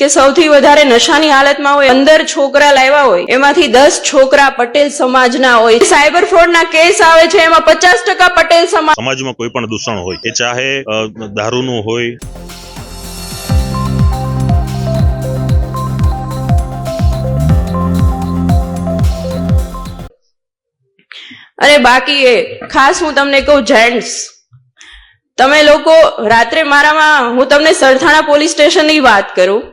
કે સૌથી વધારે નશાની હાલતમાં હોય અંદર છોકરા લાવ્યા હોય એમાંથી દસ છોકરા પટેલ સમાજના હોય. સાયબર ફ્રોડના કેસ આવે છે એમાં પચાસ ટકા પટેલ સમાજ સમાજમાં કોઈ પણ દૂષણ હોય કે ચાહે દારૂનું હોય. અને બાકી એ ખાસ હું તમને કહું જેન્ટ્સ તમે લોકો રાત્રે મારામાં હું તમને સરથાણા પોલીસ સ્ટેશનની વાત કરું.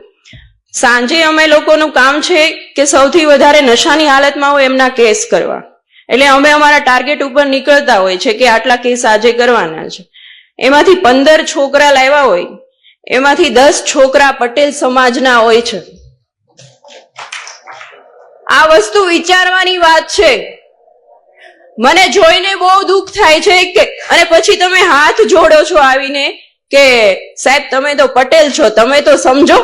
સાંજે અમે લોકોનું કામ છે કે સૌથી વધારે નશાની હાલતમાં હોય એમના કેસ કરવા. એટલે અમે અમારા ટાર્ગેટ ઉપર નીકળતા હોય છે કે આટલા કેસ આજે કરવાના છે. એમાંથી પંદર છોકરા લાવ્યા હોય, એમાંથી દસ છોકરા પટેલ સમાજના હોય છે. આ વસ્તુ વિચારવાની વાત છે. મને જોઈને બહુ દુઃખ થાય છે કે, અને પછી તમે હાથ જોડો છો આવીને કે સાહેબ તમે તો પટેલ છો, તમે તો સમજો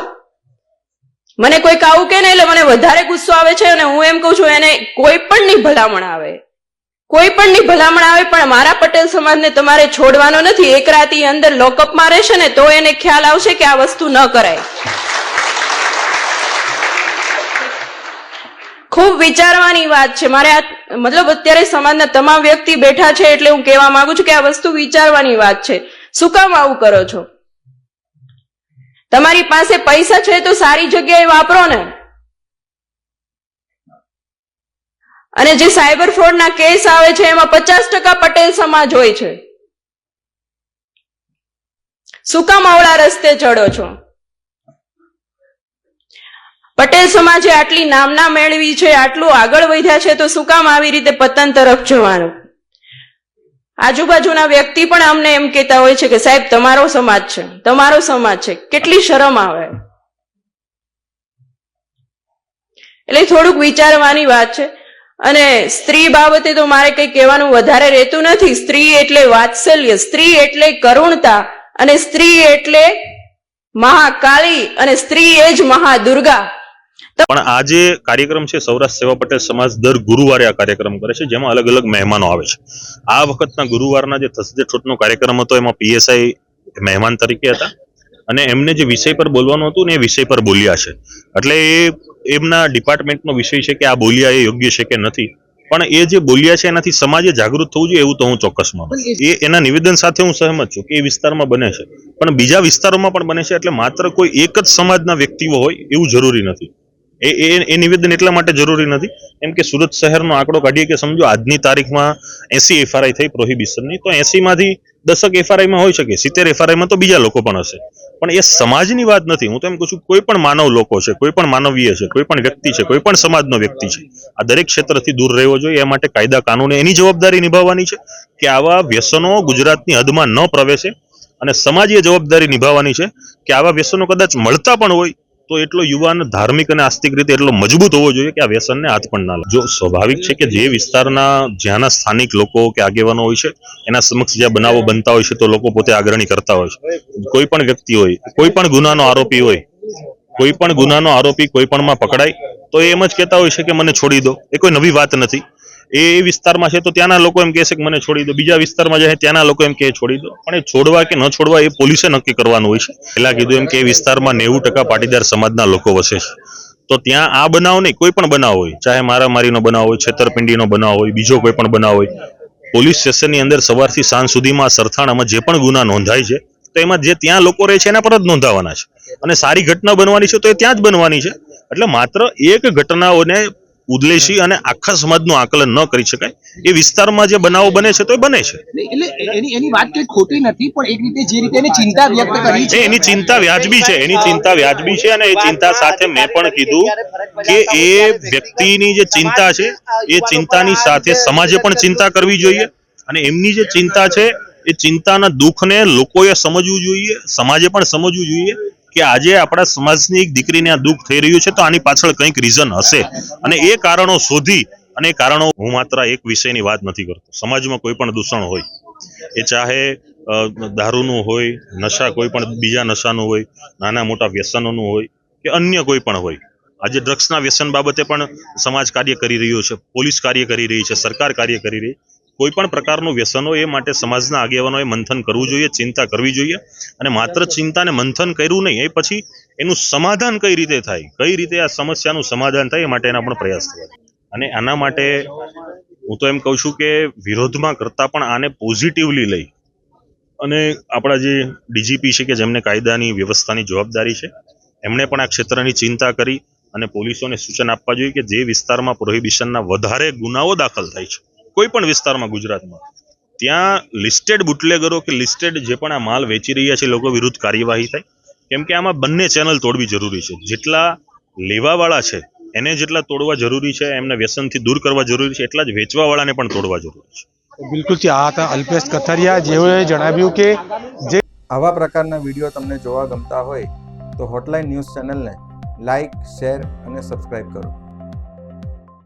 મને કોઈક આવું કે ને એટલે મને વધારે ગુસ્સો આવે છે અને હું એમ કહું છું, એને કોઈ પણ ની ભલામણ આવે. કોઈ પણ ની ભલામણ આવે, પણ મારા પટેલ સમાજને તમારે છોડવાનો નથી. એક રાતી અંદર લોકઅપમાં રહેશે ને તો એને ખ્યાલ આવશે કે આ વસ્તુ ન કરાય. ખૂબ વિચારવાની વાત છે. મારે આ મતલબ અત્યારે સમાજના તમામ વ્યક્તિ બેઠા છે એટલે હું કહેવા માંગુ છું કે આ વસ્તુ વિચારવાની વાત છે. શું કામ આવું કરો છો? તમારી પાસે પૈસા છે તો સારી જગ્યાએ વાપરો ને. અને જે સાયબર ફ્રોડના કેસ આવે છે, એમાં પચાસ ટકા પટેલ સમાજ હોય છે. શું કામ અવળા રસ્તે ચડો છો? પટેલ સમાજે આટલી નામના મેળવી છે, આટલું આગળ વધ્યા છે, તો શું કામ આવી રીતે પતન તરફ જવાનું? આજુબાજુના વ્યક્તિ પણ અમને એમ કહેતા હોય છે કે, સાહેબ, તમારો સમાજ છે. તમારો સમાજ છે. કેટલી શરમ આવે. એટલે થોડુંક વિચારવાની વાત છે. અને સ્ત્રી બાબતે તો મારે કંઈ કહેવાનું વધારે રહેતું નથી. સ્ત્રી એટલે વાત્સલ્ય, સ્ત્રી એટલે કરુણતા, અને સ્ત્રી એટલે મહાકાળી, અને સ્ત્રી એ જ મહાદુર્ગા. પણ આ જે કાર્યક્રમ છે, સૌરાષ્ટ્ર સેવા પટેલ સમાજ દર ગુરુવારે આ કાર્યક્રમ કરે છે, જેમાં અલગ અલગ મહેમાનો આવે છે. આ વખતના ગુરુવારના જે થસજે છૂટનો કાર્યક્રમ હતો, એમાં પીએસઆઈ મહેમાન તરીકે હતા. અને એમને જે વિષય પર બોલવાનું હતું ને એ વિષય પર બોલ્યા છે. એટલે એ, એમના ડિપાર્ટમેન્ટનો વિષય છે કે આ બોલ્યા એ યોગ્ય છે કે નથી. પણ એ જે બોલ્યા છે, એનાથી સમાજે જાગૃત થવું જોઈએ એવું તો હું ચોક્કસ માનું એ, એના નિવેદન સાથે હું સહમત છું કે એ વિસ્તારમાં બને છે. પણ બીજા વિસ્તારોમાં પણ બને છે, એટલે માત્ર કોઈ એક જ સમાજના વ્યક્તિઓ હોય એવું જરૂરી નથી. એ એ એ નિવેદન એટલા માટે જરૂરી નથી. એમ કે સુરત શહેરનો આંકડો કાઢીએ કે સમજો આજની તારીખમાં એસી એફઆરઆઈ થઈ પ્રોહિબિશનની. તો એસીમાંથી દશક એફઆરઆઈમાં હોઈ શકે, સિત્તેર એફઆરઆઈમાં તો બીજા લોકો પણ હશે. પણ એ સમાજની વાત નથી. હું તો એમ કહું છું, કોઈ પણ માનવ લોકો છે, કોઈ પણ માનવીય છે, કોઈ પણ વ્યક્તિ છે, કોઈ પણ સમાજનો વ્યક્તિ છે, આ દરેક ક્ષેત્રથી દૂર રહેવો જોઈએ. એ માટે કાયદા કાનૂન એની જવાબદારી નિભાવવાની છે કે આવા વ્યસનો ગુજરાતની હદમાં ન પ્રવેશે અને સમાજે જવાબદારી નિભાવવાની છે કે આવા વ્યસનો કદાચ મળતા પણ હોય તો એટલો યુવાન, ધાર્મિક અને આસ્તિક રીતે એટલો મજબૂત હોવો જોઈએ કે આ વ્યસનને હાથ પણ ના જો સ્વાભાવિક છે કે જે વિસ્તારના, જ્યાંના સ્થાનિક લોકો કે આગેવાનો હોય છે, એના સમક્ષ જ્યાં બનાવો બનતા હોય છે, તો લોકો પોતે આગ્રહણી કરતા હોય છે. કોઈ પણ વ્યક્તિ હોય, કોઈ પણ ગુનાનો આરોપી હોય, કોઈ પણ ગુનાનો આરોપી કોઈ પણમાં પકડાય, તો એમ જ કહેતા હોય છે કે મને છોડી દો. એ કોઈ નવી વાત નથી. એ વિસ્તારમાં છે તો ત્યાંના લોકો એમ કહે છે કે મને છોડી દો. બીજા વિસ્તારમાં જાય ત્યાંના લોકો એમ કહે છોડી દો. પણ એ છોડવા કે ન છોડવા એ પોલીસે નક્કી કરવાનું હોય છે. પહેલાં કીધું એમ કે એ વિસ્તારમાં નેવું ટકા પાટીદાર સમાજના લોકો વસે છે. તો ત્યાં આ બનાવ નહીં, કોઈ પણ બનાવ હોય, ચાહે મારામારીનો બનાવ હોય, છેતરપિંડીનો બનાવ હોય, બીજો કોઈ પણ બનાવ હોય, પોલીસ સ્ટેશનની અંદર સવારથી સાંજ સુધીમાં સરથાણામાં જે પણ ગુના નોંધાય છે, તો એમાં જે ત્યાં લોકો રહે છે એના પર જ નોંધાવાના છે. અને સારી ઘટના બનવાની છે તો એ ત્યાં જ બનવાની છે. એટલે માત્ર એક ઘટનાઓને ઉદલેશી અને આખા સમાજનું આકલન ન કરી શકાય. એ વિસ્તારમાં જે બનાવો બને છે તો એ બને છે. એટલે એની એની વાત કઈ ખોટી નથી પણ એક રીતે જે રીતે એની ચિંતા વ્યક્ત કરી એ એની ચિંતા વ્યાજબી છે એની ચિંતા વ્યાજબી છે અને એ ચિંતા સાથે મેં પણ કીધું કે એ વ્યક્તિની જે ચિંતા છે એ ચિંતાની સાથે સમાજે પણ ચિંતા કરવી જોઈએ અને એમની જે ચિંતા છે એ ચિંતાના દુઃખને લોકોએ સમજવું જોઈએ સમાજે પણ સમજવું જોઈએ કે આજે આપણા સમાજની એક દીકરીને આ દુઃખ થઈ રહ્યું છે, તો આની પાછળ કંઈક રીઝન હશે. અને એ કારણો શોધી અને કારણો હું માત્ર એક વિષયની વાત નથી કરતો. સમાજમાં કોઈ પણ દૂષણ હોય, એ ચાહે દારૂનું હોય, નશા કોઈ પણ બીજા નશાનું હોય, નાના મોટા વ્યસનોનું હોય કે અન્ય કોઈ પણ હોય. આજે ડ્રગ્સના વ્યસન બાબતે પણ સમાજ કાર્ય કરી રહ્યો છે, પોલીસ કાર્ય કરી રહી છે, સરકાર કાર્ય કરી રહી કોઈ પણ પ્રકારનું વ્યસન હોય એ માટે સમાજના આગેવાનોએ મંથન કરવું જોઈએ ચિંતા કરવી જોઈએ અને માત્ર ચિંતાને મંથન કર્યું નહીં એ પછી એનું સમાધાન કઈ રીતે થાય? કઈ રીતે આ સમસ્યાનું સમાધાન થાય એ માટેના પણ પ્રયાસ થવા અને આના માટે હું તો એમ કહું છું કે વિરોધમાં કરતા પણ આને પોઝિટિવલી લઈ અને આપણા જે ડીજીપી છે કે જેમને કાયદાની વ્યવસ્થાની જવાબદારી છે એમણે પણ આ ક્ષેત્રની ચિંતા કરી અને પોલીસોને સૂચન આપવા જોઈએ કે જે વિસ્તારમાં પ્રોહિબિશનના વધારે ગુનાઓ દાખલ થાય છે કોઈ પણ વિસ્તારમાં ગુજરાતમાં ત્યાં લિસ્ટેડ બુટલેગરો કે લિસ્ટેડ જે પણ આ માલ વેચી રહ્યા છે લોકો વિરુદ્ધ કાર્યવાહી થાય. કેમ કે આમાં બંને ચેનલ તોડવી જરૂરી છે. જેટલા લેવાવાળા છે એને જેટલા તોડવા જરૂરી છે એમને વ્યસનથી દૂર કરવા જરૂરી છે એટલા જ વેચવાવાળાને પણ તોડવા જરૂરી છે. બિલકુલ આ હતા અલ્પેશ કથરિયા. જેઓએ જણાવ્યું કે જે આવા પ્રકારના વીડિયો તમને જોવા ગમતા હોય તો હોટલાઇન ન્યૂઝ ચેનલને લાઇક શેર અને સબસ્ક્રાઇબ કરો.